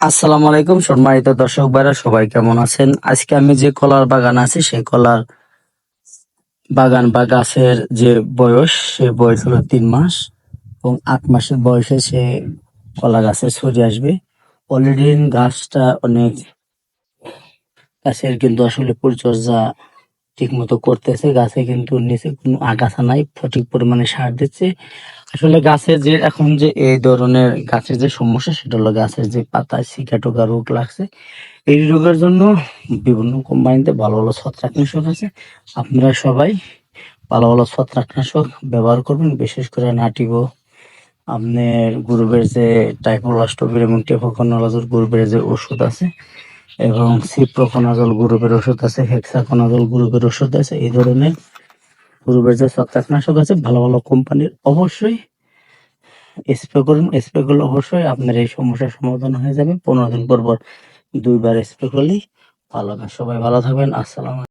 আসসালামু আলাইকুম, সম্মানিত দর্শক ভাইরা, সবাই কেমন আছেন? আজকে আমি যে কলার বাগান আছে, সেই কলার বাগান বা গাছের যে বয়স সে বয়স হলো তিন মাস এবং আট মাসের বয়সে সে কলা গাছে ছড়িয়ে আসবে। অলরেডি গাছটা অনেক গাছের কিন্তু আসলে পরিচর্যা ঠিক মতো করতেছে। গাছে কিন্তু নিচে কোনো আগাছা নাই, সঠিক পরিমাণে সার দিচ্ছে। আসলে গাছের যে, এখন যে এই ধরনের গাছের যে সমস্যা, সেটা হলো গাছের যে পাতায় শিকা টোকা রোগ লাগছে। এই রোগের জন্য বিভিন্ন কোম্পানিতে ভালো ভালো ছত্রাকনাশক আছে। আপনারা সবাই ভালো ভালো ছত্রাকনাশক ব্যবহার করবেন। বিশেষ করে নাটিবো, আপনার গ্রুপের যে টাইপোলাস্টোবির এবং টেফোকোনালাজোর গ্রুপের যে ওষুধ আছে এবং সিপ্রোকোনাজল গ্রুপের ওষুধ আছে হেক্সাকোনাজল গ্রুপের ওষুধ আছে, এই ধরনের গ্রুপের যে ছত্রাকনাশক আছে, ভালো ভালো কোম্পানির, অবশ্যই স্প্রে করুন স্প্রে করলে অবশ্যই আপনার এই সমস্যার সমাধান হয়ে যাবে। পনেরো দিন পর পর দুইবার স্প্রে করলেই ভালো হবে। সবাই ভালো থাকবেন। আসসালাম